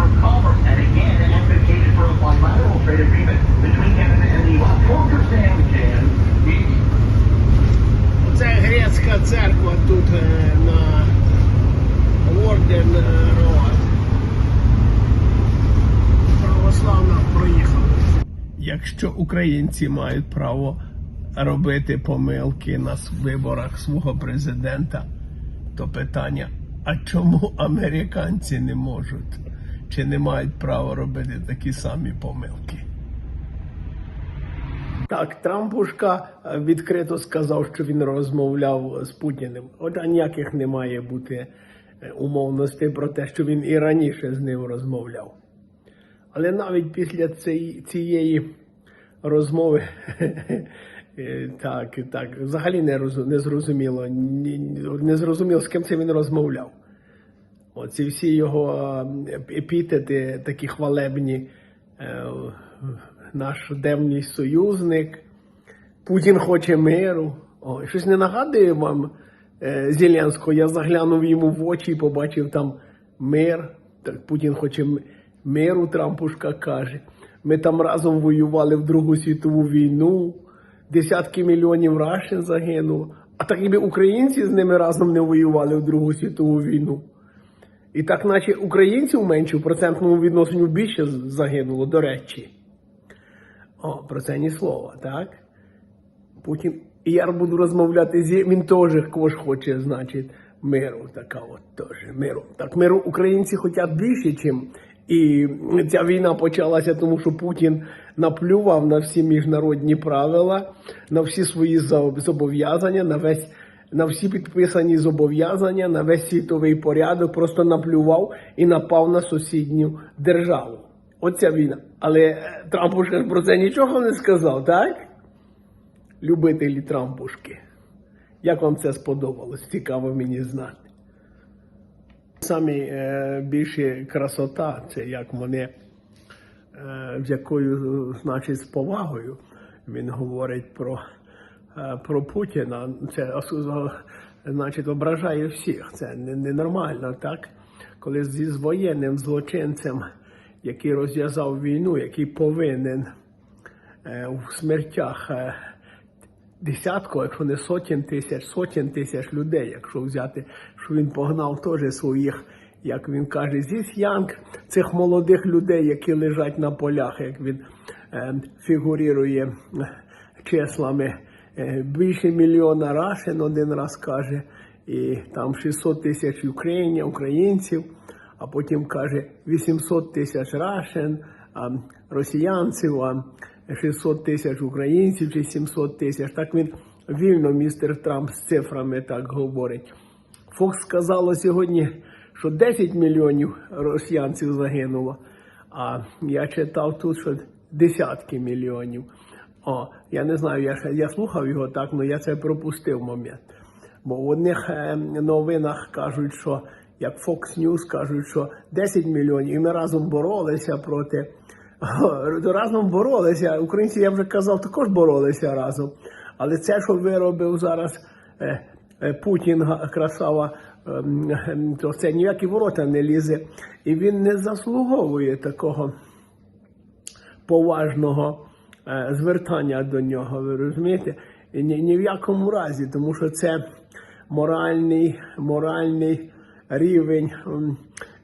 Of Commerce and again advocated for a bilateral trade agreement between Canada and the U.S. Walker Jan, Це грецька церква тут е, на Орден Роад. Православна проїхала. Якщо українці мають право робити помилки на виборах свого президента, то питання: а чому американці не можуть? Чи не мають права робити такі самі помилки? Так, Трампушка е, відкрито сказав, що він розмовляв з Путіним. Отже, ніяких не має бути е, умовностей про те, що він і раніше з ним розмовляв. Але навіть після цієї, розмови, е, так, так, взагалі не, розу- не зрозуміло, не зрозуміло, з ким це він розмовляв. Оці всі його е, епітети, такі хвалебні, е, наш давній союзник, Путін хоче миру. О, щось не нагадує вам е, Зеленського. Я заглянув йому в очі і побачив там мир. Так Путін хоче миру, Трампушка каже. Ми там разом воювали в Другу світову війну, десятки мільйонів рашин загинуло. А так ніби українці з ними разом не воювали в Другу світову війну. І так, наче українців менше в процентному відношенню більше загинуло, до речі. О, про це ні слова, так? Путін. І я буду розмовляти з він теж кого ж хоче, значить, миру. Така от теж миру. Так миру українці хочуть більше, чим. І ця війна почалася, тому що Путін наплював на всі міжнародні правила, на всі свої зобов'язання, на весь. На всі підписані зобов'язання, на весь світовий порядок, просто наплював і напав на сусідню державу. Оця війна. Але е, Трампушка про це нічого не сказав, так? Любителі Трампушки. Як вам це сподобалось? Цікаво мені знати. Самі е, більше красота це як вони, е, з якою, значить, з повагою він говорить про, про Путіна. Це значить, ображає всіх. Це ненормально, так? Коли зі воєнним злочинцем, який розв'язав війну, який повинен е, в смертях е, десятку, якщо не сотень тисяч, сотень тисяч людей, якщо взяти, що він погнав теж своїх, як він каже, зі янг, цих молодих людей, які лежать на полях, як він е, фігурує е, числами. Е, більше мільйона рашин один раз каже, і там 600 тисяч українців, українців, а потім каже 800 тисяч рашин, а, росіянців, а 600 тисяч українців чи 700 тисяч. Так він вільно, містер Трамп з цифрами так говорить. Фокс сказало сьогодні, що 10 мільйонів росіянців загинуло. А я читав тут, що десятки мільйонів. О, я не знаю, я, я слухав його так, але я це пропустив момент. Бо в одних е, новинах кажуть, що як Fox News кажуть, що 10 мільйонів, і ми разом боролися проти. Разом боролися. Українці, я вже казав, також боролися разом. Але це, що виробив зараз е, е, Путін, красава, ем, ем, то це ніякі ворота не лізе. І він не заслуговує такого поважного звертання до нього, ви розумієте? Ні, ні в якому разі, тому що це моральний, моральний рівень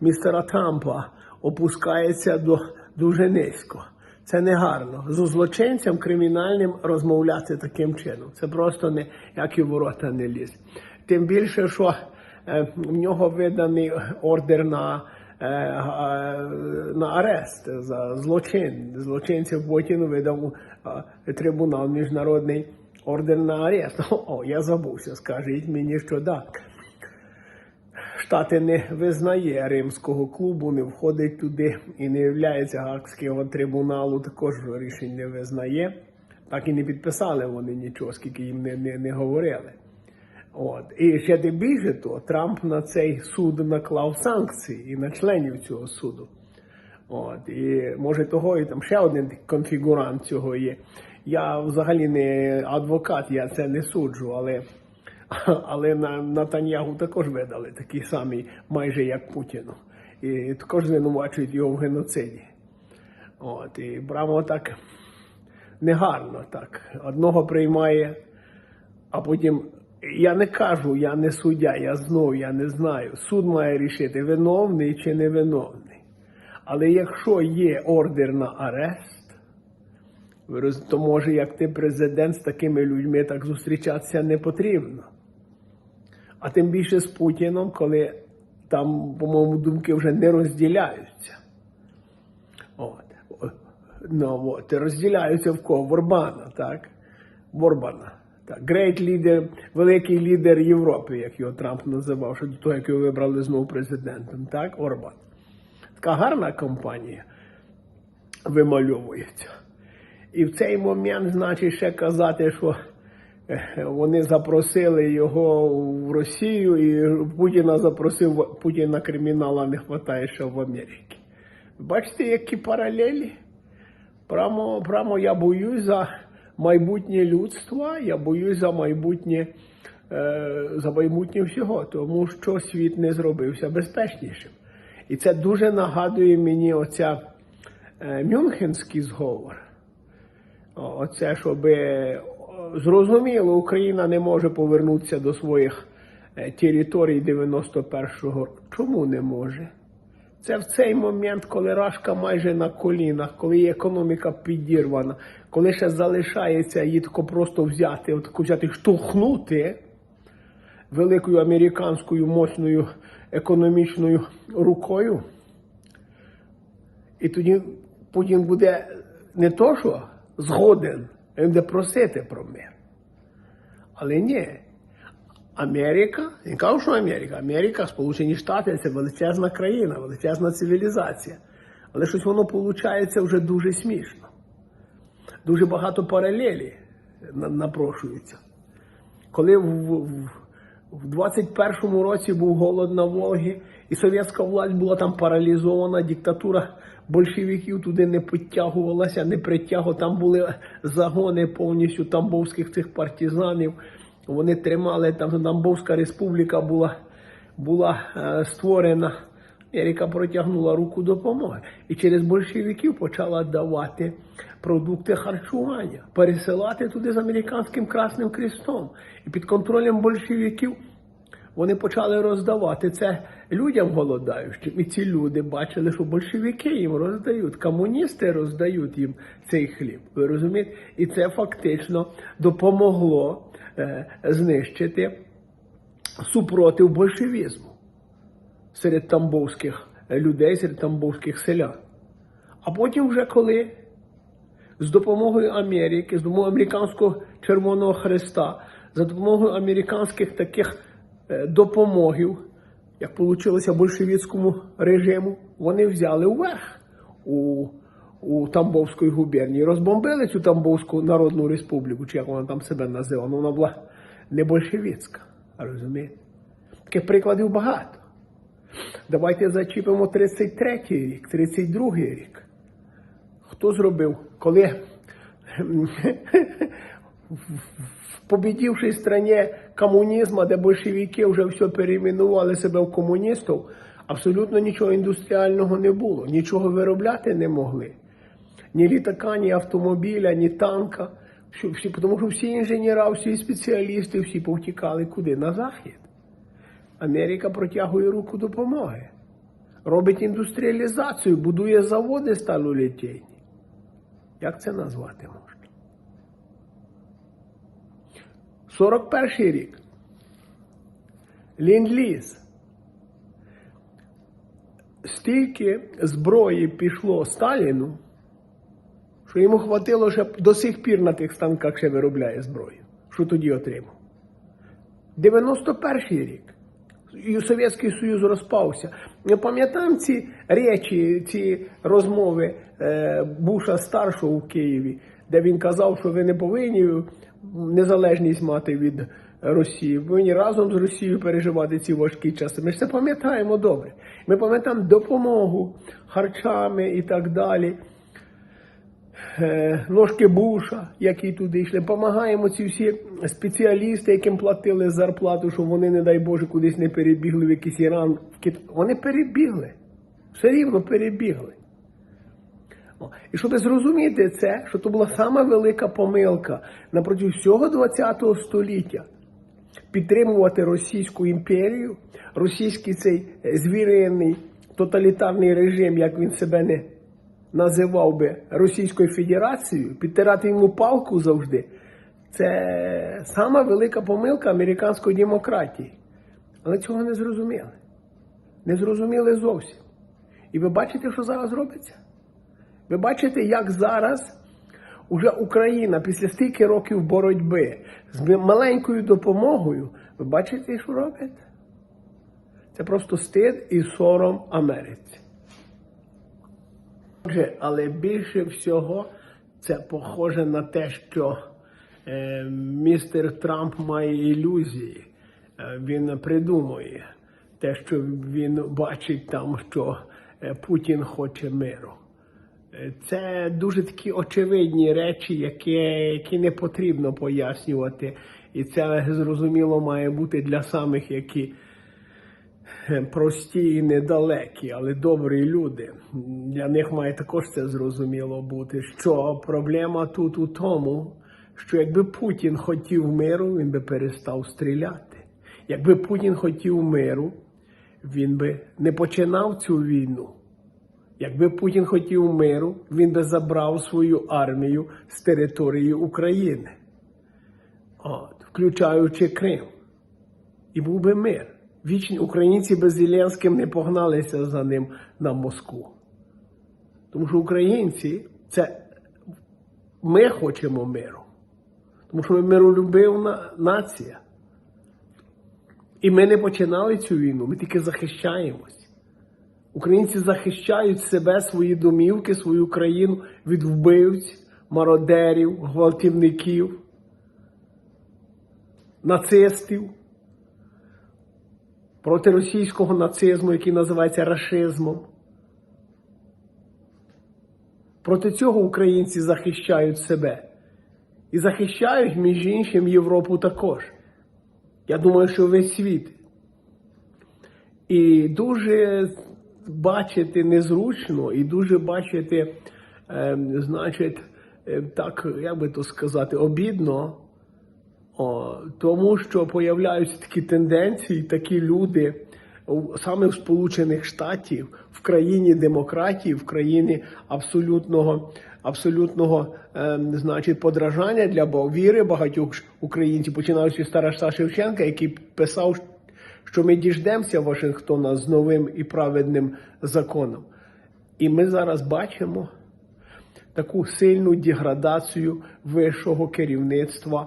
містера Трампа опускається до дуже низько. Це не гарно. З злочинцем кримінальним розмовляти таким чином. Це просто не як і ворота не ліз. Тим більше, що е, в нього виданий ордер на е, е, на арест за злочин. Злочинців потім видав е, трибунал міжнародний ордер на арест. О, я забувся, скажіть мені, що так. Штати не визнає римського клубу, не входить туди і не являється Гаагського трибуналу, також рішень не визнає. Так і не підписали вони нічого, скільки їм не, не, не говорили. От. І ще тим більше то Трамп на цей суд наклав санкції і на членів цього суду. От. І може того, і там ще один конфігурант цього є. Я взагалі не адвокат, я це не суджу, але, але на Натаньягу також видали такий самий, майже як Путіну. і також звинувачують його в геноциді. От, і прямо так негарно так. Одного приймає, а потім. Я не кажу, я не суддя, я знову я не знаю. Суд має рішити, виновний чи не виновний. Але якщо є ордер на арест, то може як ти президент з такими людьми так зустрічатися не потрібно. А тим більше з Путіном, коли там, по-моєму, думки вже не розділяються. От. Ну, от. Розділяються в кого? В Орбана, так? В Орбана. Так. Great leader, великий лідер Європи, як його Трамп називав, що до того, як його вибрали знову президентом, так? Орбан. Така гарна компанія вимальовується. І в цей момент, значить, ще казати, що е, вони запросили його в Росію, і Путіна запросив Путіна кримінала не вистачає ще в Америці. Бачите, які паралелі? Прямо, прямо я боюсь за майбутнє людства, я боюсь за майбутнє, е, за майбутнє всього, тому що світ не зробився безпечнішим. І це дуже нагадує мені оця е, Мюнхенський зговор. Оце, щоб е, зрозуміло, Україна не може повернутися до своїх територій 91-го року. Чому не може? Це в цей момент, коли Рашка майже на колінах, коли економіка підірвана, коли ще залишається її тако просто взяти, отако взяти, штовхнути великою американською мощною економічною рукою. І тоді Путін буде не то, що згоден, він буде просити про мир. Але ні. Америка, я кажу, що Америка, Америка, Сполучені Штати це величезна країна, величезна цивілізація. Але щось воно виходить вже дуже смішно. Дуже багато паралелі напрошується. Коли в, в, в 21-му році був голод на Волгі, і совєтська власть була там паралізована, диктатура большевиків туди не підтягувалася, не притягувала. Там були загони повністю тамбовських цих партизанів. Вони тримали там Тамбовська республіка була, була е, створена. Америка протягнула руку допомоги і через большевиків почала давати продукти харчування, пересилати туди з американським Красним Крестом. І під контролем большевиків вони почали роздавати це людям голодаючим. І ці люди бачили, що большевики їм роздають, комуністи роздають їм цей хліб. Ви розумієте? І це фактично допомогло знищити супротив большевізму серед тамбовських людей, серед тамбовських селян. А потім, вже коли з допомогою Америки, з допомогою американського Червоного Хреста, за допомогою американських таких е, допомогів, як вийшло большевицькому режиму, вони взяли вверх у, у Тамбовської губернії, розбомбили цю Тамбовську Народну Республіку, чи як вона там себе називала, ну, вона була не большевицька, розумієте? Таких прикладів багато. Давайте зачіпимо 33-й рік, 32-й рік. Хто зробив, коли в побідівшій страні комунізму, де большевики вже все перейменували себе в комуністів, абсолютно нічого індустріального не було, нічого виробляти не могли. Ні літака, ні автомобіля, ні танка. Всі, всі, тому що всі інженери, всі спеціалісти, всі повтікали куди? На захід. Америка протягує руку допомоги. Робить індустріалізацію, будує заводи сталолітейні. Як це назвати можна? 41 рік. Лінд-ліз. Стільки зброї пішло Сталіну, що йому хватило ще до сих пір на тих станках ще виробляє зброю. Що тоді отримав? 91 рік. І Совєтський Союз розпався. Ми пам'ятаємо ці речі, ці розмови е, Буша старшого в Києві, де він казав, що ви не повинні незалежність мати від Росії, повинні разом з Росією переживати ці важкі часи. Ми ж це пам'ятаємо добре. Ми пам'ятаємо допомогу харчами і так далі. Е, ножки Буша, які туди йшли. Помагаємо ці всі спеціалісти, яким платили зарплату, щоб вони, не дай Боже, кудись не перебігли в якийсь Іран. Вони перебігли. Все рівно перебігли. І щоб зрозуміти це, що це була сама велика помилка напроти всього ХХ століття підтримувати Російську імперію, російський цей е, звірений тоталітарний режим, як він себе не називав би Російською Федерацією, підтирати йому палку завжди. Це сама велика помилка американської демократії. Але цього не зрозуміли. Не зрозуміли зовсім. І ви бачите, що зараз робиться? Ви бачите, як зараз уже Україна після стільки років боротьби з маленькою допомогою, ви бачите, що робить? Це просто стид і сором Америці. Але більше всього це похоже на те, що е, містер Трамп має ілюзії. Е, він придумує те, що він бачить там, що е, Путін хоче миру. Е, Це дуже такі очевидні речі, які, які не потрібно пояснювати. І це зрозуміло має бути для самих, які прості і недалекі, але добрі люди. Для них має також це зрозуміло бути, що проблема тут у тому, що якби Путін хотів миру, він би перестав стріляти. Якби Путін хотів миру, він би не починав цю війну. Якби Путін хотів миру, він би забрав свою армію з території України, От, включаючи Крим. І був би мир. Вічні українці без Зеленським не погналися за ним на Москву. Тому що українці це ми хочемо миру. Тому що ми миролюбивна нація. І ми не починали цю війну, ми тільки захищаємось. Українці захищають себе, свої домівки, свою країну від вбивць, мародерів, гвалтівників, нацистів, проти російського нацизму, який називається рашизмом. Проти цього українці захищають себе. І захищають, між іншим, Європу також. Я думаю, що весь світ. І дуже бачити незручно, і дуже бачити, е, значить, е, так, як би то сказати, обідно, о, тому що появляються такі тенденції, такі люди саме в Сполучених Штатів, в країні демократії, в країні абсолютного, абсолютного е, значить, подражання для віри багатьох українців, починаючи з Тараса Шевченка, який писав, що ми діждемося Вашингтона з новим і праведним законом. І ми зараз бачимо таку сильну деградацію вищого керівництва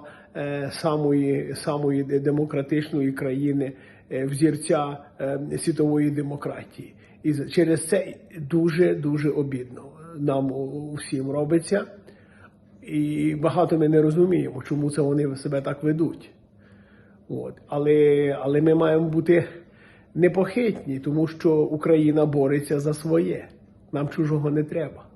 самої, самої демократичної країни, е, взірця е, світової демократії. І через це дуже дуже обідно нам усім робиться. І багато ми не розуміємо, чому це вони себе так ведуть. От. Але, але ми маємо бути непохитні, тому що Україна бореться за своє. Нам чужого не треба.